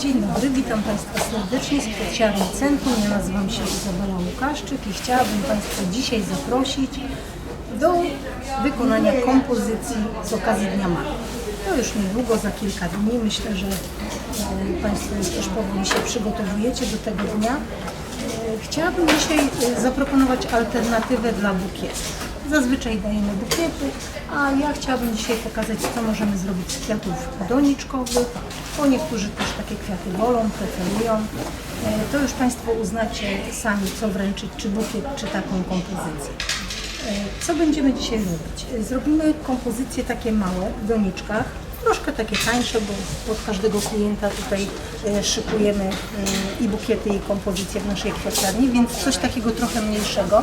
Dzień dobry, witam Państwa serdecznie z Kwieciarni Centrum. Ja nazywam się Izabela Łukaszczyk i chciałabym Państwa dzisiaj zaprosić do wykonania kompozycji z okazji Dnia Mamy. To już niedługo, za kilka dni. Myślę, że e, Państwo już też powoli się przygotowujecie do tego dnia. E, Chciałabym dzisiaj e, zaproponować alternatywę dla bukietów. Zazwyczaj dajemy bukiety, a ja chciałabym dzisiaj pokazać, co możemy zrobić z kwiatów doniczkowych, bo niektórzy też takie kwiaty wolą, preferują. E, To już Państwo uznacie sami, co wręczyć, czy bukiet, czy taką kompozycję. E, Co będziemy dzisiaj robić? E, Zrobimy kompozycje takie małe w doniczkach, troszkę takie tańsze, bo pod każdego klienta tutaj szykujemy e, i bukiety, i kompozycje w naszej kwiaciarni, więc coś takiego trochę mniejszego.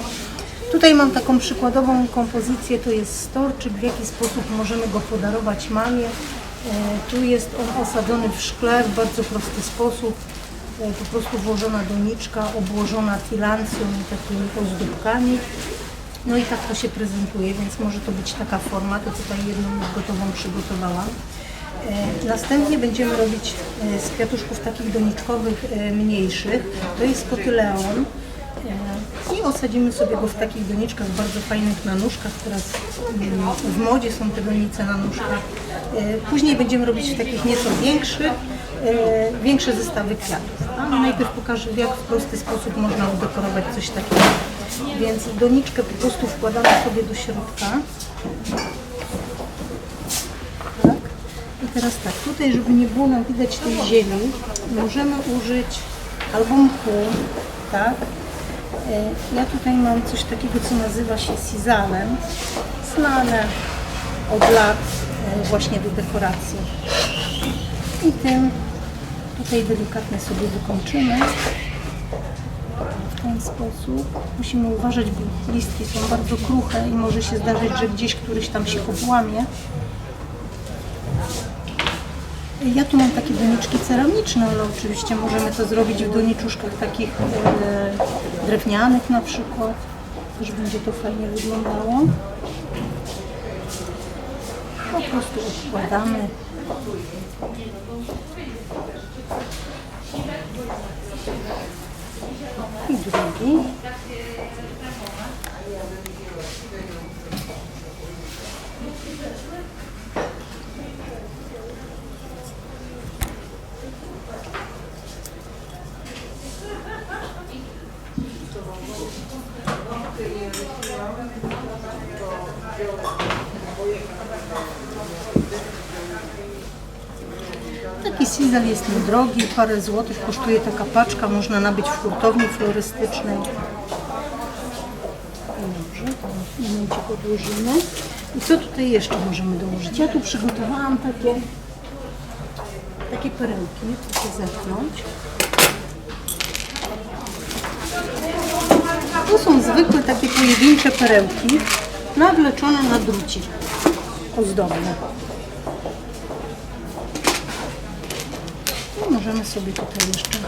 Tutaj mam taką przykładową kompozycję, to jest storczyk, w jaki sposób możemy go podarować mamie. E, Tu jest on osadzony w szkle w bardzo prosty sposób, E, po prostu włożona doniczka, obłożona tilancją i takimi ozdóbkami. No i tak to się prezentuje, więc może to być taka forma, to tutaj jedną już gotową przygotowałam. E, Następnie będziemy robić z kwiatuszków takich doniczkowych mniejszych, to jest kotyleon i osadzimy sobie go w takich doniczkach bardzo fajnych na nóżkach, teraz mm, w modzie są te donice na nóżkach. E, Później będziemy robić w takich nieco większych, e, większe zestawy kwiatów. Najpierw pokażę jak w prosty sposób można udekorować coś takiego. Więc doniczkę po prostu wkładamy sobie do środka. Tak. I teraz tak, tutaj żeby nie było nam widać tej ziemi, możemy użyć albo mchu, tak. Ja tutaj mam coś takiego, co nazywa się sizalem, znane od lat e, właśnie do dekoracji. I tym tutaj delikatnie sobie wykończymy w ten sposób. Musimy uważać, bo listki są bardzo kruche i może się zdarzyć, że gdzieś któryś tam się obłamie. Ja tu mam takie doniczki ceramiczne, ale oczywiście możemy to zrobić w doniczuszkach takich e, drewnianych na przykład. Też będzie to fajnie wyglądało. Po prostu odkładamy. I drugi. Sizal jest niedrogi, parę złotych kosztuje taka paczka, można nabyć w hurtowni florystycznej. Dobrze, to w podłożymy. I co tutaj jeszcze możemy dołożyć? Ja tu przygotowałam takie, takie perełki, proszę zepchnąć. To są zwykłe takie pojedyncze perełki, nawleczone na drucie ozdobne. I możemy sobie tutaj jeszcze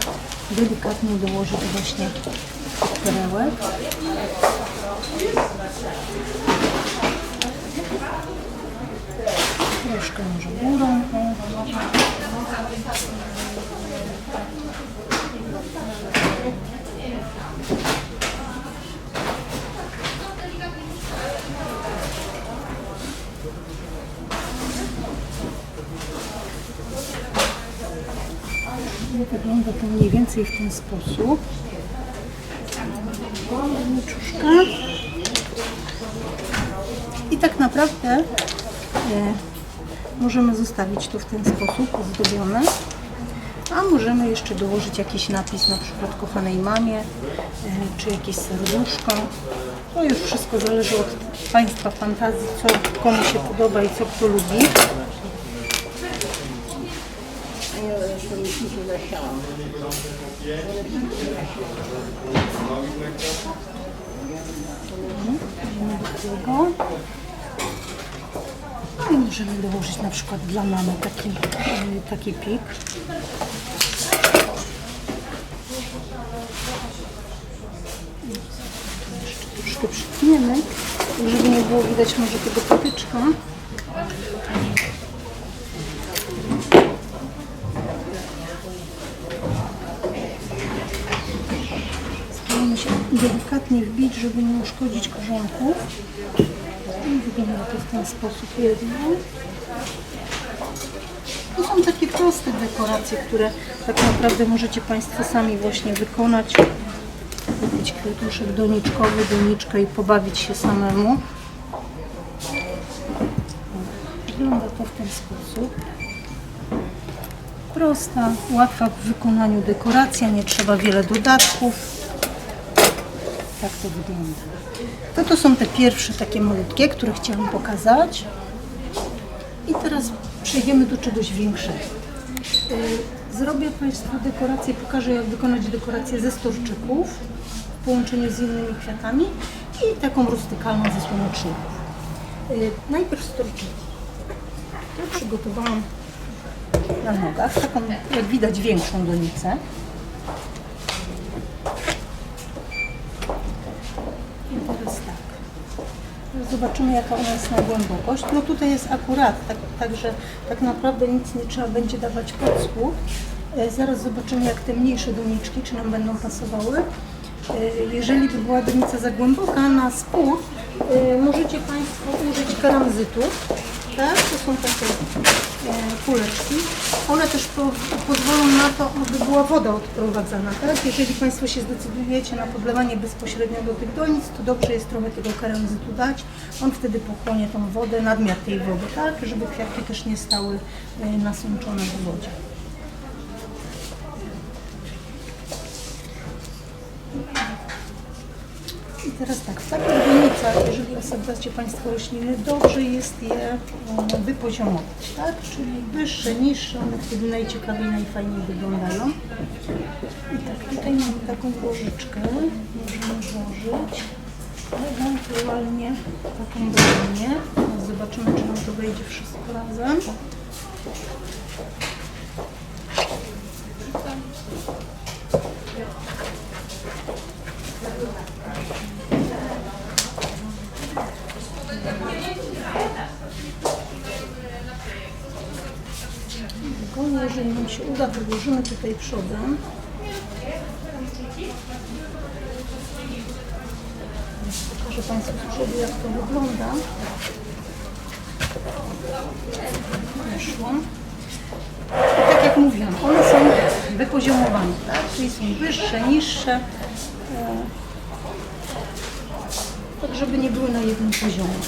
delikatnie dołożyć właśnie perełek. Troszkę może górą. Wygląda to mniej więcej w ten sposób. Niczuszka. I tak naprawdę e, możemy zostawić to w ten sposób ozdobione. A możemy jeszcze dołożyć jakiś napis, na przykład kochanej mamie, e, czy jakieś serduszko. To już wszystko zależy od Państwa fantazji, co komu się podoba i co kto lubi. No i możemy dołożyć na przykład dla mamy taki, e, taki pik. Troszkę przytniemy, żeby nie było widać może tego patyczka. Delikatnie wbić, żeby nie uszkodzić korzonków. I to w ten sposób jedno. To są takie proste dekoracje, które tak naprawdę możecie Państwo sami właśnie wykonać. Kupić kwiatuszek doniczkowy, doniczkę i pobawić się samemu. Wygląda to w ten sposób. Prosta, łatwa w wykonaniu dekoracja, nie trzeba wiele dodatków. Tak to wygląda. To to są te pierwsze takie malutkie, które chciałam pokazać. I teraz przejdziemy do czegoś większego. Y, Zrobię Państwu dekorację, pokażę jak wykonać dekorację ze storczyków w połączeniu z innymi kwiatami i taką rustykalną ze słoneczników. Y, Najpierw storczyki. Tu przygotowałam na nogach, taką jak widać większą donicę. I teraz tak. Zobaczymy jaka ona jest na głębokość. No tutaj jest akurat, tak, także tak naprawdę nic nie trzeba będzie dawać pod spód. E, Zaraz zobaczymy jak te mniejsze doniczki, czy nam będą pasowały. E, Jeżeli by była donica za głęboka na spód, e, możecie Państwo użyć karamzytu. To są takie e, kuleczki. One też po, pozwolą na to, aby była woda odprowadzana. Tak? Jeżeli Państwo się zdecydujecie na podlewanie bezpośrednio do tych donic, to dobrze jest trochę tego karamzytu dać. On wtedy pochłonie tą wodę, nadmiar tej wody, tak? żeby kwiatki też nie stały e, nasączone w wodzie. I teraz tak, w takich jeżeli osadzacie Państwo rośliny, dobrze jest je um, wypoziomować, tak? Czyli wyższe, niższe, one wtedy najciekawiej, najfajniej wyglądają. I tak, tutaj mamy taką łożyczkę, możemy włożyć, ewentualnie taką bronię. Zobaczymy, czy nam to wejdzie wszystko razem. Spokojnie, jeżeli nam się uda, wyłożymy tutaj przodem. Pokażę Państwu z przodu, jak to wygląda. Weszło. I tak jak mówiłam, one są wypoziomowane, tak? Czyli są wyższe, niższe. e, Tak, żeby nie były na jednym poziomie.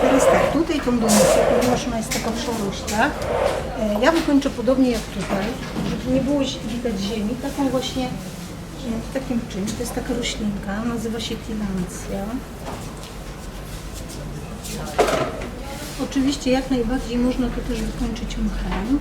Teraz tutaj tą donicę, ponieważ ona jest taka przerośla, e, ja wykończę podobnie jak tutaj, żeby nie było widać ziemi, taką właśnie, e, takim czymś, to jest taka roślinka, nazywa się tilancja. Oczywiście jak najbardziej można to też wykończyć mchem.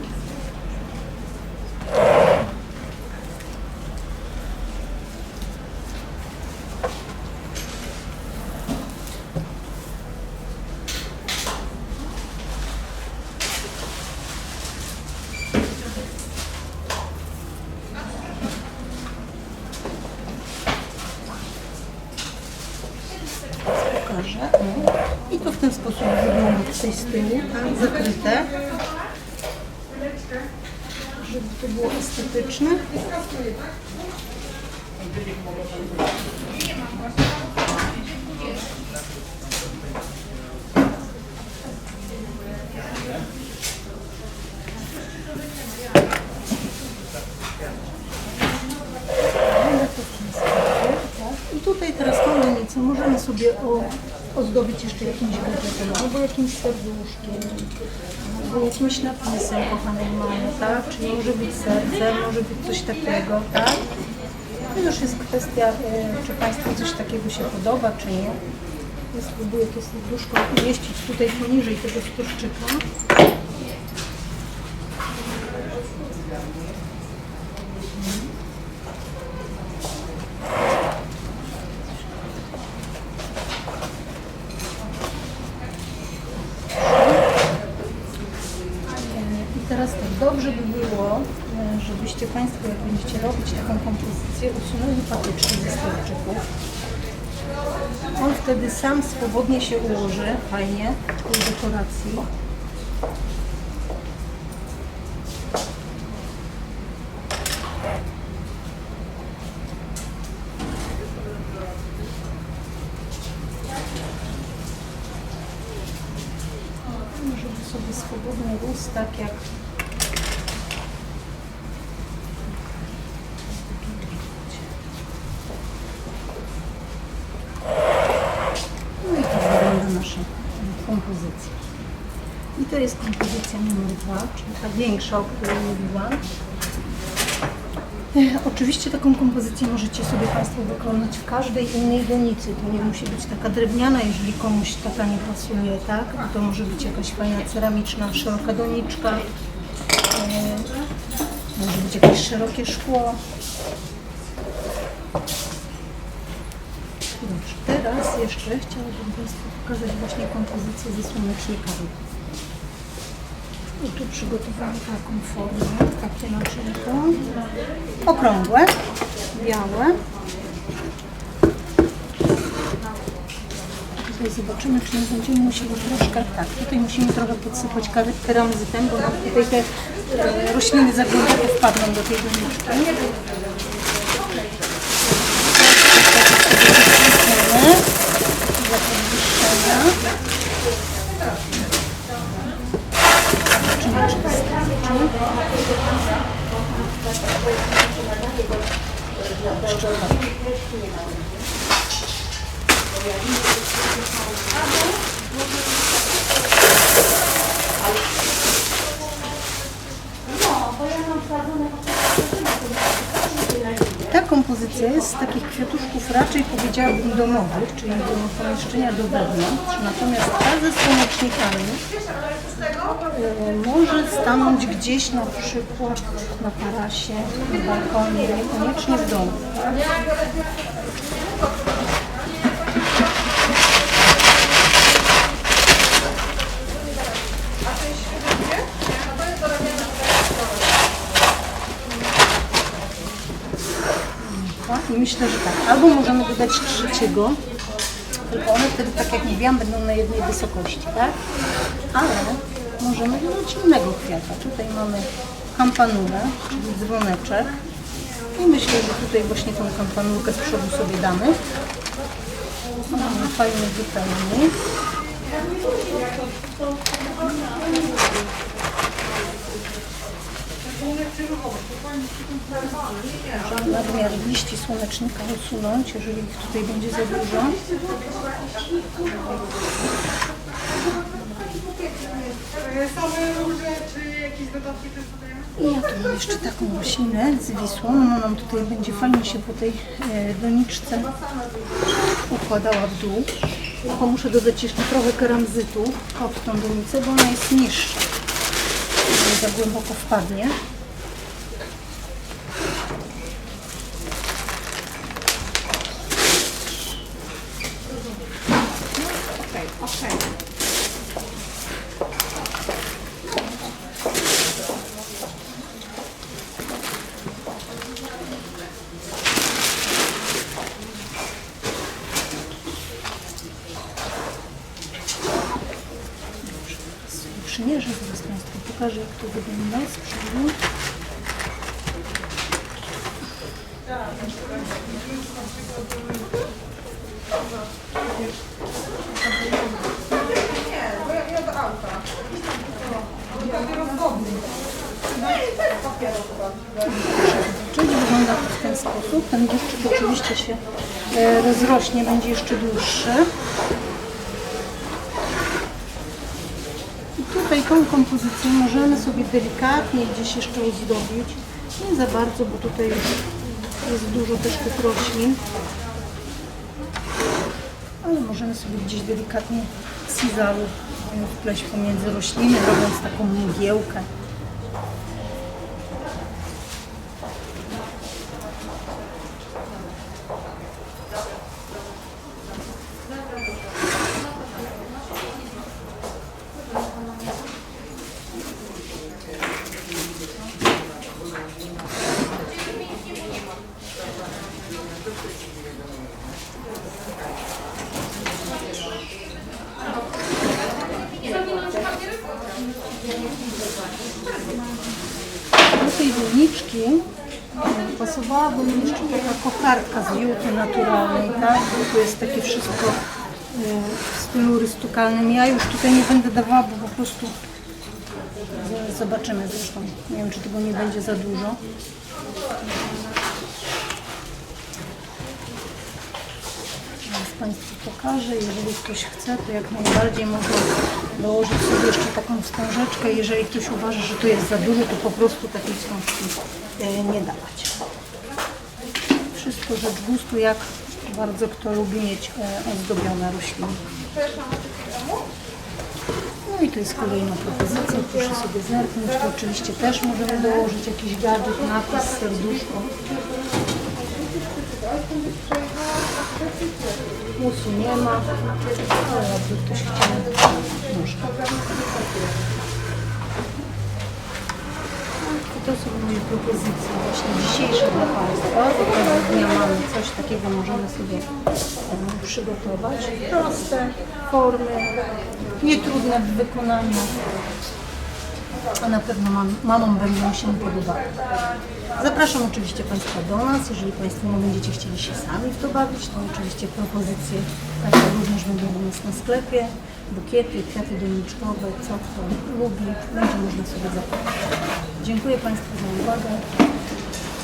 pokażę. O. I to w ten sposób tutaj z tyłu, tak, zakryte. Żeby to było estetyczne. I tutaj teraz donicę możemy sobie o, ozdobić jeszcze jakimś gadżetem, albo jakimś serduszkiem, albo jakimś napisem kochanej mamy, tak? Czyli może być serce, może być coś takiego, tak? To już jest kwestia, e, czy Państwu coś takiego się podoba, czy nie. Ja spróbuję to serduszko umieścić tutaj poniżej tego storczyka. I teraz tak, dobrze by było, e, żebyście Państwo, jak będziecie robić taką kompozycję, usunęli patyczki ze storczyków. On wtedy sam swobodnie się ułoży, fajnie, w tej dekoracji. sobie swobodny rósł, tak jak No i tak wygląda nasza kompozycja. I to jest kompozycja numer dwa, czyli ta większa, o której mówiłam. E, Oczywiście taką kompozycję możecie sobie Państwo wykonać w każdej innej donicy. To nie musi być taka drewniana, jeżeli komuś taka nie pasuje, tak? To może być jakaś fajna ceramiczna, szeroka doniczka. E, może być jakieś szerokie szkło. Jeszcze chciałabym Państwu pokazać właśnie kompozycję ze słonecznikami. I tu przygotowałam taką formę, takie naczynko. Okrągłe, białe. Tutaj zobaczymy, czy nie będziemy musieli troszkę, tak, tutaj musimy trochę podsypać keramzytem, bo nam tutaj te e, rośliny za głęboko wpadną do tej doniczki. Podwyższenia. Zobaczymy, czy wystarczy. Jeszcze tak. Ta kompozycja jest z takich kwiatuszków raczej powiedziałabym domowych, czyli do pomieszczenia do wewnątrz, natomiast ta ze słonecznikami e, może stanąć gdzieś na przykład na tarasie, na balkonie, niekoniecznie w domu. Tak? Myślę, że tak. Albo możemy dodać trzeciego, tylko one wtedy, tak jak mówiłam, będą na jednej wysokości, tak? Ale możemy dodać innego kwiata. Tutaj mamy kampanulę, czyli dzwoneczek. I myślę, że tutaj właśnie tą kampanulkę z przodu sobie damy. Mamy fajny wypełnik. Nadmiar liści słonecznika usunąć, jeżeli ich tutaj będzie za dużo. Same róże, czy jakieś dodatki też dodajemy? I ja tu mam jeszcze taką roślinę zwisłą. Ona nam tutaj będzie fajnie się po tej e, doniczce układała w dół. Tylko muszę dodać jeszcze trochę keramzytu pod tą donicę, bo ona jest niższa. Nie za głęboko wpadnie. Okej, okej. Przymierzę zaraz Państwu pokażę, jak to wygląda z przodu. Czyli wygląda to w ten sposób. Ten dłużczyk oczywiście się e, rozrośnie, będzie jeszcze dłuższy. Tutaj tą kompozycję możemy sobie delikatnie gdzieś jeszcze ozdobić. Nie za bardzo, bo tutaj jest dużo też tych roślin. Ale możemy sobie gdzieś delikatnie sizalu wpleść pomiędzy rośliny, robiąc taką mgiełkę. Do tej doniczki e, pasowałaby mi jeszcze taka kokardka z juty naturalnej, tak? Bo tu jest takie wszystko e, w stylu rystukalnym. Ja już tutaj nie będę dawała, bo po prostu zobaczymy zresztą. Nie wiem, czy tego nie będzie za dużo. Teraz Państwu pokażę. Jeżeli ktoś chce, to jak najbardziej można dołożyć sobie jeszcze taką wstążeczkę. Jeżeli ktoś uważa, że to jest za dużo, to po prostu takiej wstążki e, nie dawać. Wszystko rzecz gustu, jak bardzo kto lubi mieć e, ozdobione rośliny. No i to jest kolejna propozycja, proszę sobie zerknąć. Tu oczywiście też możemy dołożyć jakiś gadżet, napis, serduszko. Musu nie ma, ale jakby ktoś chciał. I to są moje propozycje właśnie dzisiejsze dla Państwa. Tego dnia mamy coś takiego, możemy sobie przygotować. Proste formy, nietrudne w wykonaniu, a na pewno mam, mamom będą się podobały. Zapraszam oczywiście Państwa do nas. Jeżeli Państwo będziecie chcieli się sami w to bawić, to oczywiście propozycje takie również będą u nas na sklepie. Bukiety, kwiaty doniczkowe, co kto lubi, będzie można sobie zakupić. Dziękuję Państwu za uwagę.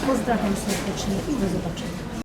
Pozdrawiam serdecznie i do zobaczenia.